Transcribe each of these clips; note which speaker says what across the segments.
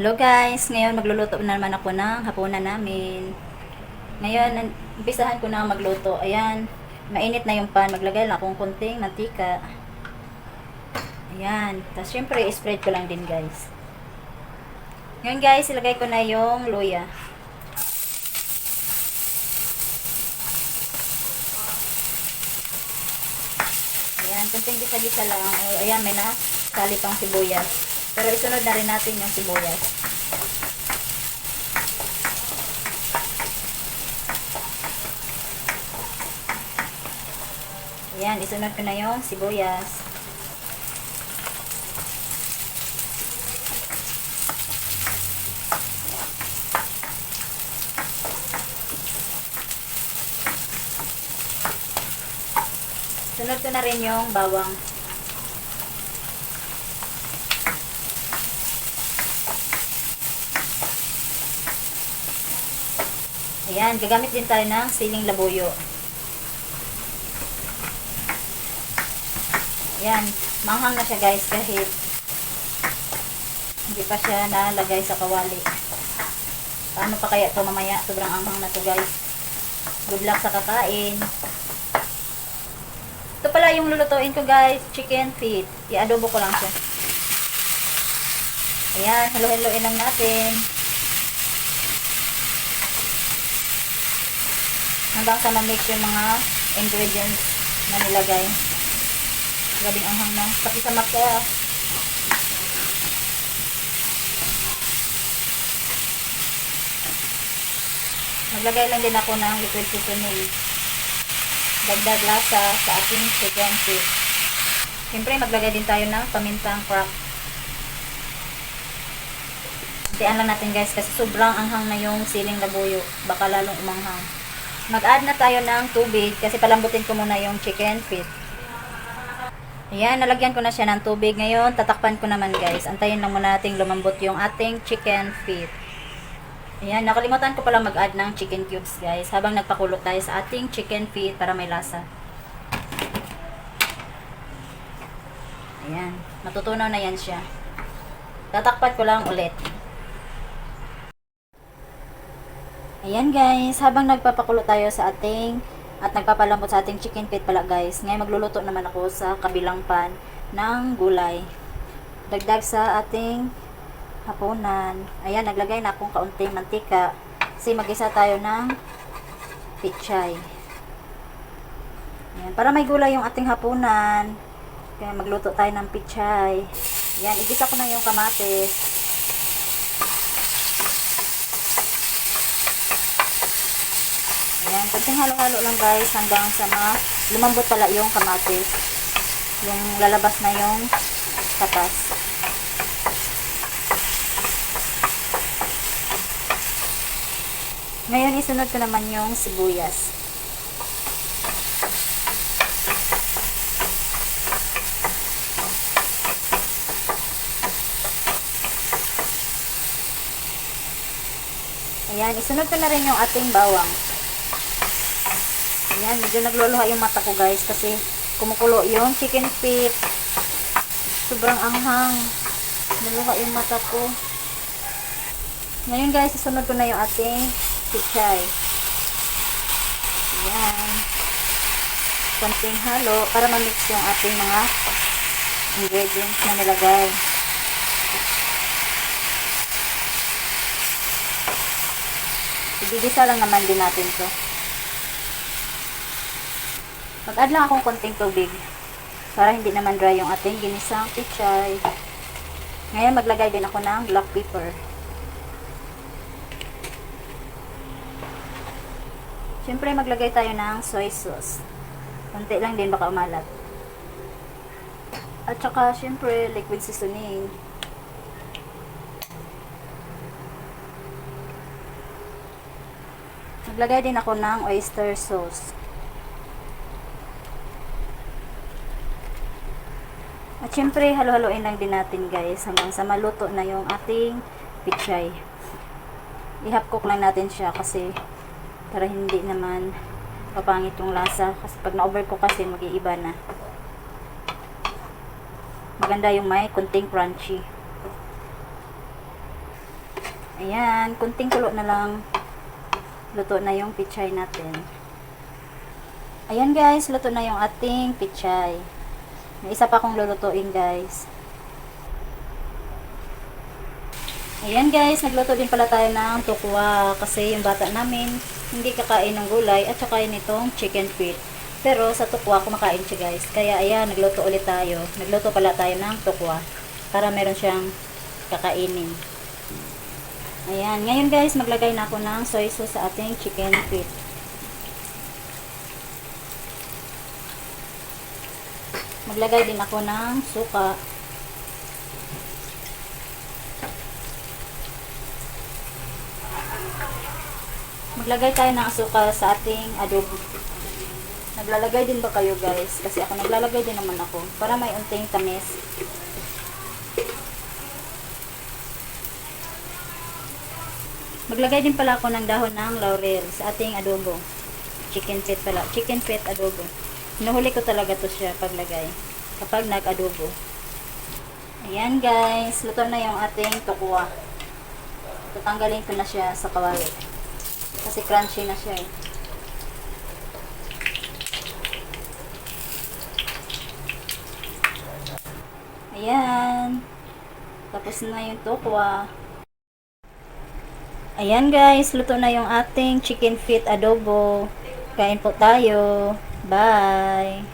Speaker 1: Hello guys, ngayon magluluto na naman ako ng hapunan namin. Ngayon, an- umpisahan ko na magluto. Ayan, mainit na yung pan. Maglagay lang akong kunting mantika. Ayan, tapos syempre, spread ko lang din guys. Ngayon guys, ilagay ko na yung luya. Ayan, kunting gisa-gisa lang. O, ayan, may na sali pang sibuyas. Pero isunod na rin natin yung sibuyas. Ayan, isunod ko na yung sibuyas. Sunod ko na rin yung bawang. Ayan, gagamit din tayo ng siling labuyo. Ayan, manghang na siya guys kahit hindi pa siya nalagay sa kawali. Paano pa kaya to mamaya? Sobrang anghang na to guys. Good luck sa kakain. Ito pala yung lulutuin ko guys, chicken feet. I-adobo ko lang siya. Ayan, halo-haloin lang natin. Hanggang sa ma-mix yung mga ingredients na nilagay. Grabing anghang na. Pakisamak kaya. Maglagay lang din ako ng liquid seasoning. Dagdag lasa sa ating chicken feet. Siyempre, maglagay din tayo ng pamintang crack. Hintian lang natin guys kasi sobrang anghang na yung siling labuyo. Baka lalong umanghang. Mag-add na tayo ng tubig kasi palambutin ko muna yung chicken feet. Ayan, nalagyan ko na siya ng tubig. Ngayon, tatakpan ko naman guys. Antayin lang muna nating lumambot yung ating chicken feet. Ayan, nakalimutan ko pala mag-add ng chicken cubes guys. Habang nagpakulo tayo sa ating chicken feet para may lasa. Ayan, matutunaw na yan siya. Tatakpan ko lang ulit. Ayan guys, habang nagpapakulo tayo sa ating at nagpapalambot sa ating chicken feet pala guys. Ngayon magluluto naman ako sa kabilang pan ng gulay. Dagdag sa ating hapunan. Ayan, naglagay na akong kaunting mantika. Kasi magisa tayo ng pichay. Ayan, para may gulay yung ating hapunan. Kaya magluto tayo ng pichay. Ayan, igisa ko na yung kamatis. Ayan, konting halo-halo lang guys hanggang sa ma lumambot pala yung kamatis. Yung lalabas na yung katas. Ngayon isunod ko naman yung sibuyas. Ayan, isunod ko na rin yung ating bawang. Ayan, medyo nagluluha yung mata ko guys kasi kumukulo yung chicken feet. Sobrang anghang. Naluha yung mata ko. Ngayon guys, isunod ko na yung ating pichay. Ayan. Konting halo para ma-mix yung ating mga ingredients na nilagay. Igigisa lang naman din natin to. Mag-add lang akong konting tubig para hindi naman dry yung ating ginisang pichay. Ngayon maglagay din ako ng black pepper. Siyempre maglagay tayo ng soy sauce. Konti lang din baka umalat. At saka siyempre liquid seasoning. Naglagay din ako ng oyster sauce. At syempre, halo-haloin lang din natin guys hanggang sa maluto na yung ating pichay. I-half cook lang natin siya kasi para hindi naman papangit yung lasa. Kasi pag na-overcook kasi mag-iiba na. Maganda yung may kunting crunchy. Ayan, kunting kulo na lang. Luto na yung pichay natin. Ayan guys, luto na yung ating pichay. May isa pa akong lulutuin guys. Ayan guys, nagluto din pala tayo ng tukwa kasi yung bata namin hindi kakain ng gulay at saka nitong chicken feet. Pero sa tukwa kumakain siya guys. Kaya ayan, nagluto ulit tayo. Nagluto pala tayo ng tukwa para meron siyang kakainin. Ayan, ngayon guys, maglagay na ako ng soy sauce sa ating chicken feet. Maglagay din ako ng suka. Maglagay tayo ng asukal sa ating adobo. Naglalagay din ba kayo guys? Kasi ako naglalagay din naman ako para may unting tamis. Maglagay din pala ako ng dahon ng laurel sa ating adobo. Chicken feet pala. Chicken feet adobo. Hinuhuli ko talaga to siya paglagay. Kapag nag-adobo. Ayan guys. Luto na yung ating tukwa. Tatanggalin ko na siya sa kawali. Kasi crunchy na siya eh. Ayan. Tapos na yung tukwa. Ayan guys, luto na yung ating chicken feet adobo. Kain po tayo. Bye.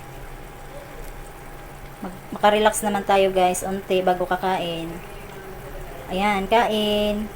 Speaker 1: Mag makarelax naman tayo guys, unti bago kakain. Ayan, kain.